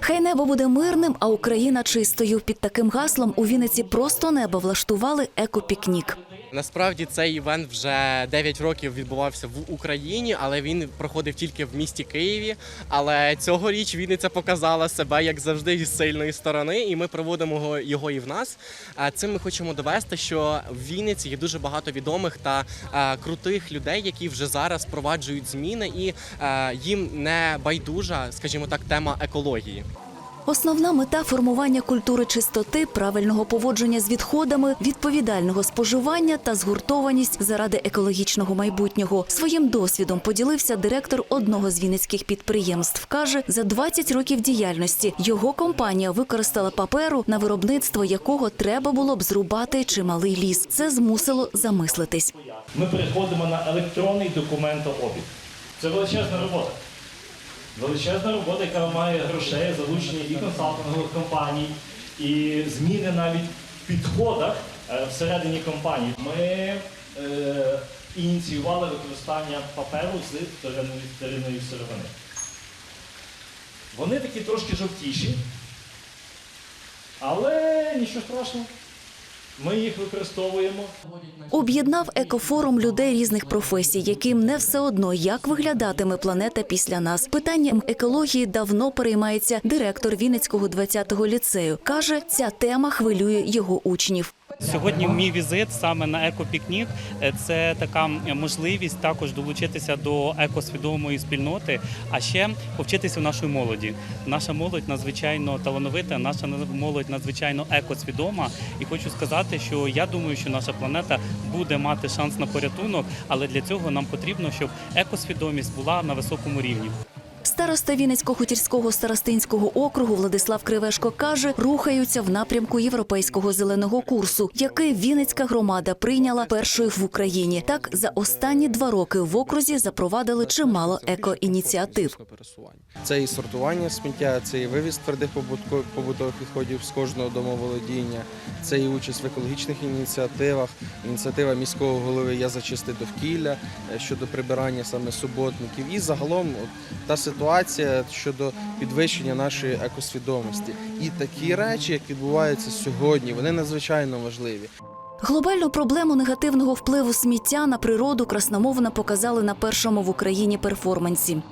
Хай небо буде мирним, а Україна чистою. Під таким гаслом у Вінниці просто небо влаштували екопікнік. Насправді цей івент вже 9 років відбувався в Україні, але він проходив тільки в місті Києві. Але цьогоріч Вінниця показала себе як завжди з сильної сторони, і ми проводимо його- і в нас. Цим ми хочемо довести, що в Вінниці є дуже багато відомих та крутих людей, які вже зараз впроваджують зміни, і їм не байдужа, скажімо так, тема екології. Основна мета формування культури чистоти, правильного поводження з відходами, відповідального споживання та згуртованість заради екологічного майбутнього. Своїм досвідом поділився директор одного з вінницьких підприємств. каже, за 20 років діяльності його компанія використала паперу, на виробництво якого треба було б зрубати чималий ліс. Це змусило замислитись. Ми переходимо на електронний документообіг. Це величезна робота. Величезна робота, яка має грошей, залучення і консалтингових компаній, і зміни навіть в підходах е, всередині компанії. Ми е, ініціювали використання паперу з вторинної сировини. Вони такі трошки жовтіші, але нічого страшного. Ми їх використовуємо. Об'єднав екофорум людей різних професій, яким не все одно, як виглядатиме планета після нас. Питанням екології давно переймається директор Вінницького 20-го ліцею. каже, ця тема хвилює його учнів. Сьогодні мій візит саме на екопікнік е, це така можливість також долучитися до екосвідомої спільноти, а ще повчитися у нашої молоді. Наша молодь надзвичайно талановита, наша молодь надзвичайно екосвідома. І хочу сказати, що я думаю, що наша планета буде мати шанс на порятунок, але для цього нам потрібно, щоб екосвідомість була на високому рівні. Староста Вінницько-Хутірського старостинського округу Владислав Кривешко каже, рухаються в напрямку європейського зеленого курсу, який Вінницька громада прийняла першою в Україні. Так за останні два роки в окрузі запровадили чимало екоініціатив. Це і сортування сміття, це і вивіз твердих побутових відходів з кожного домоволодіння, це і участь в екологічних ініціативах. Ініціатива міського голови Я зачисти довкілля е, щодо прибирання саме суботників. І загалом та ситуація щодо підвищення нашої екосвідомості. І такі речі, як відбуваються сьогодні, вони надзвичайно важливі. Глобальну проблему негативного впливу сміття на природу красномовно показали на першому в Україні перформансі.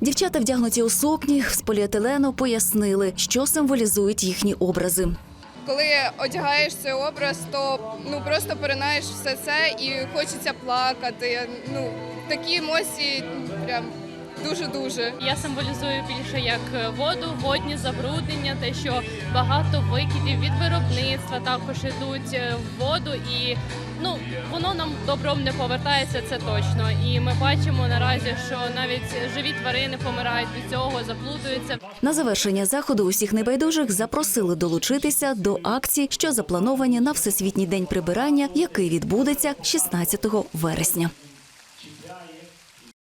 Дівчата, вдягнуті у сукні з поліетилену, пояснили, що символізують їхні образи. Коли одягаєш цей образ, то ну просто поринаєш все це і хочеться плакати. Ну такі емоції прям дуже дуже. Я символізую більше як воду, водні забруднення, те, що багато викидів від виробництва також ідуть е, в воду, і ну воно нам добром не повертається, це точно. І ми бачимо наразі, що навіть живі тварини помирають від цього, заплутуються. На завершення заходу усіх небайдужих запросили долучитися до акцій, що заплановані на Всесвітній день прибирання, який відбудеться 16 вересня.